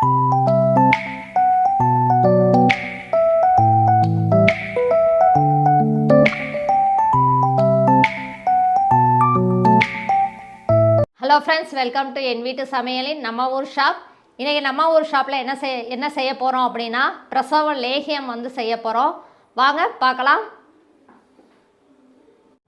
Hello friends welcome to என் வீட்டு சமையலின் நம்ம ஊர் ஷாப் இன்றைக்கி நம்ம ஊர் ஷாப்பில் என்ன செய் என்ன செய்ய போகிறோம் அப்படின்னா பிரசவ லேகியம் வந்து செய்ய போகிறோம் வாங்க பார்க்கலாம்.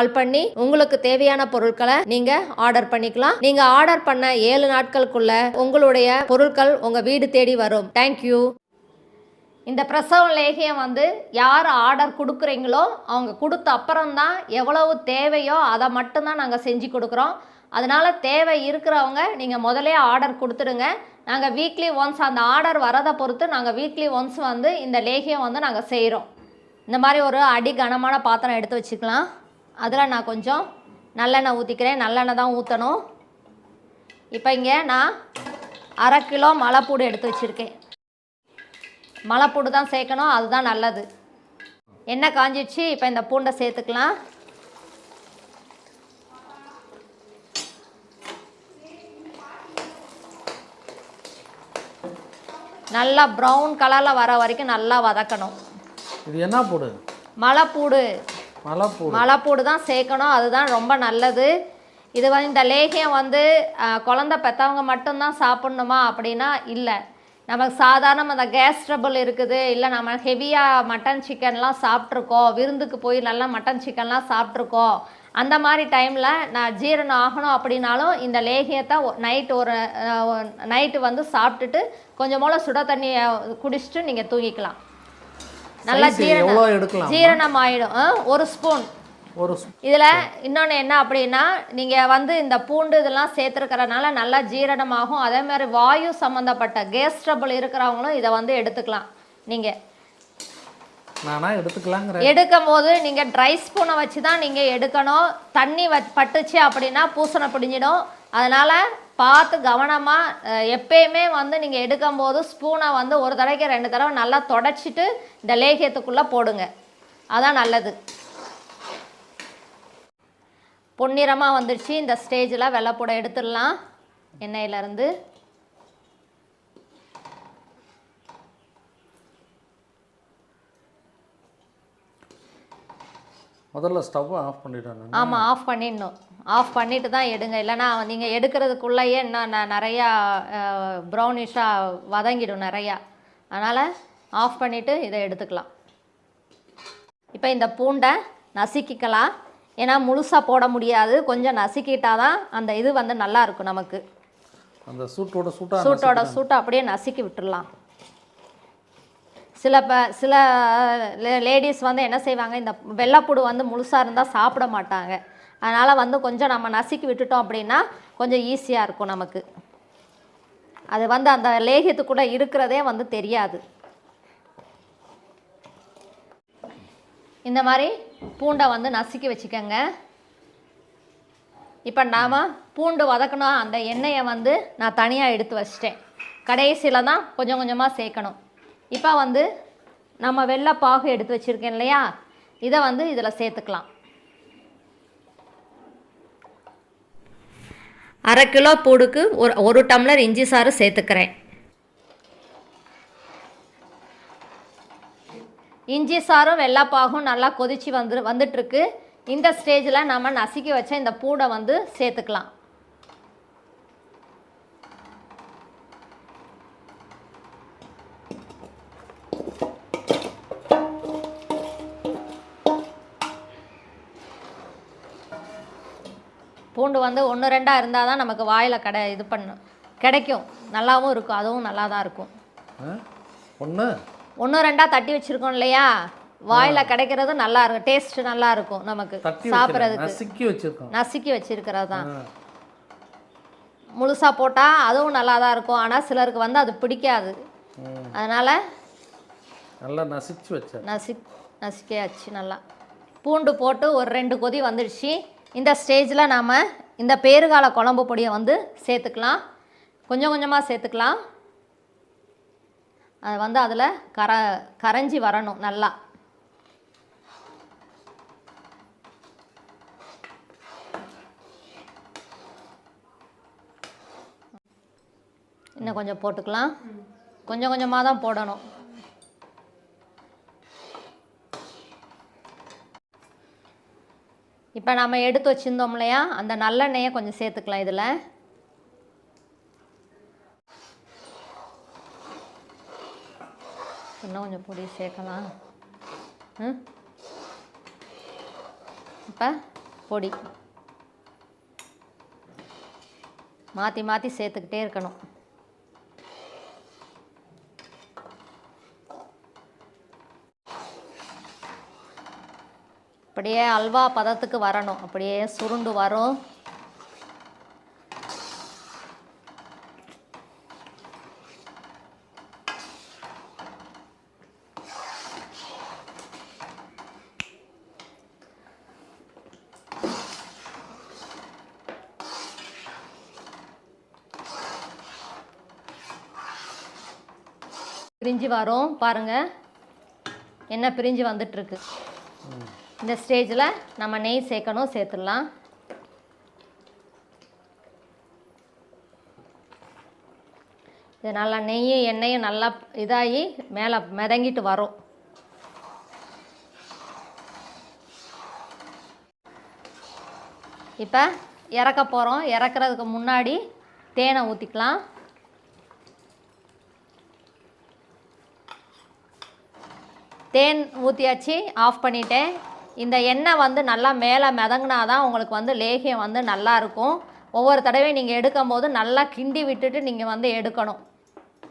கால் பண்ணி உங்களுக்கு தேவையான பொருட்களை நீங்க ஆர்டர் பண்ணிக்கலாம். நீங்க ஆர்டர் பண்ண ஏழு நாட்களுக்குள்ள உங்களுடைய பொருட்கள் உங்க வீடு தேடி வரும். தேங்க்யூ இந்த பிரசவ லேகியம் வந்து யார் ஆர்டர் கொடுக்குறீங்களோ அவங்க கொடுத்த அப்புறம்தான் எவ்வளவு தேவையோ அதை மட்டும்தான் நாங்கள் செஞ்சு கொடுக்குறோம். அதனால் தேவை இருக்கிறவங்க நீங்கள் முதலே ஆர்டர் கொடுத்துடுங்க. நாங்கள் வீக்லி ஒன்ஸ் அந்த ஆர்டர் வரதை பொறுத்து நாங்கள் வீக்லி ஒன்ஸ் வந்து இந்த லேகியம் வந்து நாங்கள் செய்கிறோம் இந்த மாதிரி ஒரு அடி கனமான பாத்திரம் எடுத்து வச்சுக்கலாம். அதில் நான் கொஞ்சம் நல்லெண்ணெய் ஊற்றிக்கிறேன் நல்லெண்ணெய் தான் ஊற்றணும் இப்போ இங்கே நான் அரை கிலோ மலைப்பூடு எடுத்து வச்சுருக்கேன். மலைப்பூடு தான் சேர்க்கணும். அதுதான் நல்லது. எண்ணெய் காஞ்சிடுச்சு. இப்போ இந்த பூண்டை சேர்த்துக்கலாம். நல்லா ப்ரௌன் கலரில் வர வரைக்கும் நல்லா வதக்கணும். இது என்ன பூடு? மலைப்பூடு. மலைப்பூடு மலைப்பூடு தான் சேர்க்கணும். அதுதான் ரொம்ப நல்லது. இது வந்து இந்த லேகியம் வந்து குழந்த குழந்தை பெற்றவங்க மட்டும்தான் சாப்பிட்ணுமா அப்படின்னா இல்லை. நமக்கு சாதாரண அந்த கேஸ் ட்ரபிள் இருக்குது. இல்லை நம்ம ஹெவியாக மட்டன் சிக்கன்லாம் சாப்பிட்ருக்கோம் விருந்துக்கு போய் நல்லா மட்டன் சிக்கன்லாம் சாப்பிட்ருக்கோம் அந்த மாதிரி டைமில் நான் ஜீரணம் ஆகணும் அப்படின்னாலும் இந்த லேகியத்தை நைட் ஒரு நைட்டு வந்து சாப்பிட்டுட்டு கொஞ்சம் போல் சுட தண்ணியை குடிச்சிட்டு நீங்கள் தூங்கிக்கலாம். நல்லா ஜீரணம். எடுக்கலாம்? ஜீரணம் ஆயிடும். ஒரு ஸ்பூன் ஒரு இதில் இன்னொன்று என்ன அப்படின்னா நீங்கள் வந்து இந்த பூண்டு இதெல்லாம் சேர்த்துருக்கறனால நல்லா ஜீரணமாகும். அதே மாதிரி வாயு சம்மந்தப்பட்ட கேஸ் ட்ரபிள் இருக்கிறவங்களும் இதை வந்து எடுத்துக்கலாம். நீங்கள் எடுக்கும் போது நீங்கள் ட்ரை ஸ்பூனை வச்சு தான் நீங்கள் எடுக்கணும். தண்ணி வ பட்டுச்சு அப்படின்னா பூசணை பிடிஞ்சிடும். அதனால் பார்த்து கவனமாக எப்பயுமே வந்து நீங்கள் எடுக்கும்போது ஸ்பூனை வந்து ஒரு தடவைக்கு ரெண்டு தடவை நல்லா தொடச்சிட்டு இந்த லேகியத்துக்குள்ளே போடுங்க. அதான் நல்லது. பொன்னிறமாக வந்துடுச்சு இந்த ஸ்டேஜில் வெள்ளைப்பூடை எடுத்துடலாம். எண்ணெயிலேருந்து. முதல்ல ஸ்டவ் ஆஃப் பண்ணிட்டேன் ஆமாம் ஆஃப் பண்ணிடணும். ஆஃப் பண்ணிட்டு தான் எடுங்க. இல்லைன்னா நீங்கள் எடுக்கிறதுக்குள்ளேயே இன்னும் ந- நிறையா ப்ரௌனிஷாக வதங்கிடும் நிறையா. அதனால் ஆஃப் பண்ணிவிட்டு இதை எடுத்துக்கலாம். இப்போ இந்த பூண்டை நசுக்கிக்கலாம். ஏன்னா முழுசாக போட முடியாது. கொஞ்சம் நசுக்கிட்டா தான் அந்த இது வந்து நல்லா இருக்கும் நமக்கு. அந்த சூட்டோட சூட்டா சூட்டோட சூட்டை அப்படியே நசுக்கி விட்டுறலாம். சில ப சில லேடிஸ் வந்து என்ன செய்வாங்க? இந்த வெள்ளைப்பூடு வந்து முழுசாக இருந்தால் சாப்பிட மாட்டாங்க. அதனால் வந்து கொஞ்சம் நம்ம நசுக்கி விட்டுட்டோம் அப்படின்னா கொஞ்சம் ஈஸியாக இருக்கும் நமக்கு. அது வந்து அந்த லேகியத்துக்குள்ளே இருக்கிறதே வந்து தெரியாது. இந்த மாதிரி பூண்டை வந்து நசுக்கி வச்சுக்கோங்க. இப்போ நாம் பூண்டு வதக்கணும். அந்த எண்ணெயை வந்து நான் தனியாக எடுத்து வச்சிட்டேன். கடைசியில் தான் கொஞ்சம் கொஞ்சமாக சேர்க்கணும். இப்போ வந்து நம்ம வெள்ளை பாகு எடுத்து வச்சுருக்கேன் இல்லையா? இதை வந்து இதில் சேர்த்துக்கலாம். அரை கிலோ பூடுக்கு ஒரு ஒரு டம்ளர் இஞ்சி சாறு சேர்த்துக்கிறேன். இஞ்சி சாரும் வெள்ளைப்பாகும் நல்லா கொதிச்சு வந்து வந்துட்டுருக்கு. இந்த ஸ்டேஜில் நம்ம நசுக்கி வச்ச இந்த பூடை வந்து சேர்த்துக்கலாம். பூண்டு வந்து ஒன்று ரெண்டாக இருந்தால் தான் நமக்கு வாயில் கடை இது பண்ணும். கிடைக்கும். நல்லாவும் இருக்கும். அதுவும் நல்லா தான் இருக்கும் ஒன்று ஒன்று ரெண்டாக தட்டி வச்சுருக்கோம் இல்லையா? வாயில் கிடைக்கிறது நல்லா இருக்கும். டேஸ்ட் நல்லா இருக்கும் நமக்கு சாப்பிட்றதுக்கு. நசுக்கி வச்சிருக்கோம். நசுக்கி வச்சிருக்கிறது தான். முழுசாக போட்டால் அதுவும் நல்லா தான் இருக்கும். ஆனால் சிலருக்கு வந்து அது பிடிக்காது. அதனால் நல்லா நசிச்சு வச்சேன் நசி நசிக்கையாச்சு நல்லா. பூண்டு போட்டு ஒரு ரெண்டு கொதி வந்துடுச்சு. இந்த ஸ்டேஜில் நாம் இந்த பேறுகால குழம்பு பொடியை வந்து சேர்த்துக்கலாம். கொஞ்சம் கொஞ்சமாக சேர்த்துக்கலாம். அது வந்து அதில் கர கரைஞ்சி வரணும் நல்லா. இன்னும் கொஞ்சம் போட்டுக்கலாம். கொஞ்சம் கொஞ்சமாக தான் போடணும். இப்போ நம்ம எடுத்து வச்சுருந்தோம் இல்லையா? அந்த நல்லெண்ணெயை கொஞ்சம் சேர்த்துக்கலாம் இதில். இன்னும் கொஞ்சம் பொடி சேர்க்கலாம். ம்? இப்போ பொடி. மாற்றி மாற்றி சேர்த்துக்கிட்டே இருக்கணும். அப்படியே அல்வா பதத்துக்கு வரணும். அப்படியே சுருண்டு வரும். பிரிஞ்சு வரும். பாருங்க. என்ன பிரிஞ்சு வந்துட்டுருக்கு. இந்த ஸ்டேஜில் நம்ம நெய் சேர்க்கணும் சேர்த்துடலாம். இது நல்லா நெய்யும் எண்ணெயும் நல்லா இதாகி மேலே மிதங்கிட்டு வரும். இப்போ இறக்க போகிறோம் இறக்குறதுக்கு முன்னாடி தேனை ஊற்றிக்கலாம் தேன் ஊற்றியாச்சு ஆஃப் பண்ணிட்டேன். இந்த எண்ணெய் வந்து நல்லா மேலே மிதங்கினா தான் உங்களுக்கு வந்து லேகியம் வந்து நல்லா இருக்கும். ஒவ்வொரு தடவையும் நீங்கள் எடுக்கும் போது நல்லா கிண்டி விட்டுட்டு நீங்கள் வந்து எடுக்கணும்.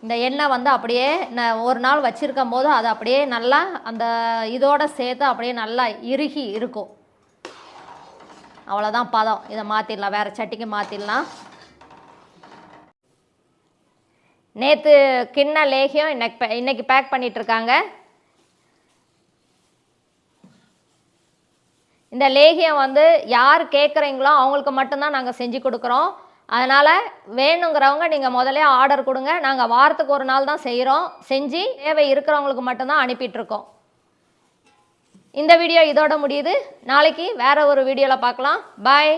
இந்த எண்ணெய் வந்து அப்படியே ந- ஒரு நாள் வச்சுருக்கும் போது அது அப்படியே நல்லா அந்த இதோட சேர்த்து அப்படியே நல்லா இறுகி இருக்கும். அவ்வளோதான் பதம். இதை மாற்றிடலாம் வேறு சட்டிக்கு மாற்றிடலாம் நேற்று கிண்ண லேகியம் இன்னைக்கு பே- இன்னைக்கு பேக் பண்ணிகிட்ருக்காங்க இந்த லேகியம் வந்து யார் கேட்குறீங்களோ அவங்களுக்கு மட்டும்தான் நாங்கள் செஞ்சு கொடுக்குறோம். அதனால் வேணுங்கிறவங்க நீங்கள் முதல்ல ஆர்டர் கொடுங்க. நாங்கள் வாரத்துக்கு ஒரு நாள் தான் செய்கிறோம் செஞ்சு தேவை இருக்கிறவங்களுக்கு மட்டும்தான் அனுப்பிட்டுருக்கோம். இந்த வீடியோ இதோட முடியுது. நாளைக்கு வேறு ஒரு வீடியோவில் பார்க்கலாம். பாய்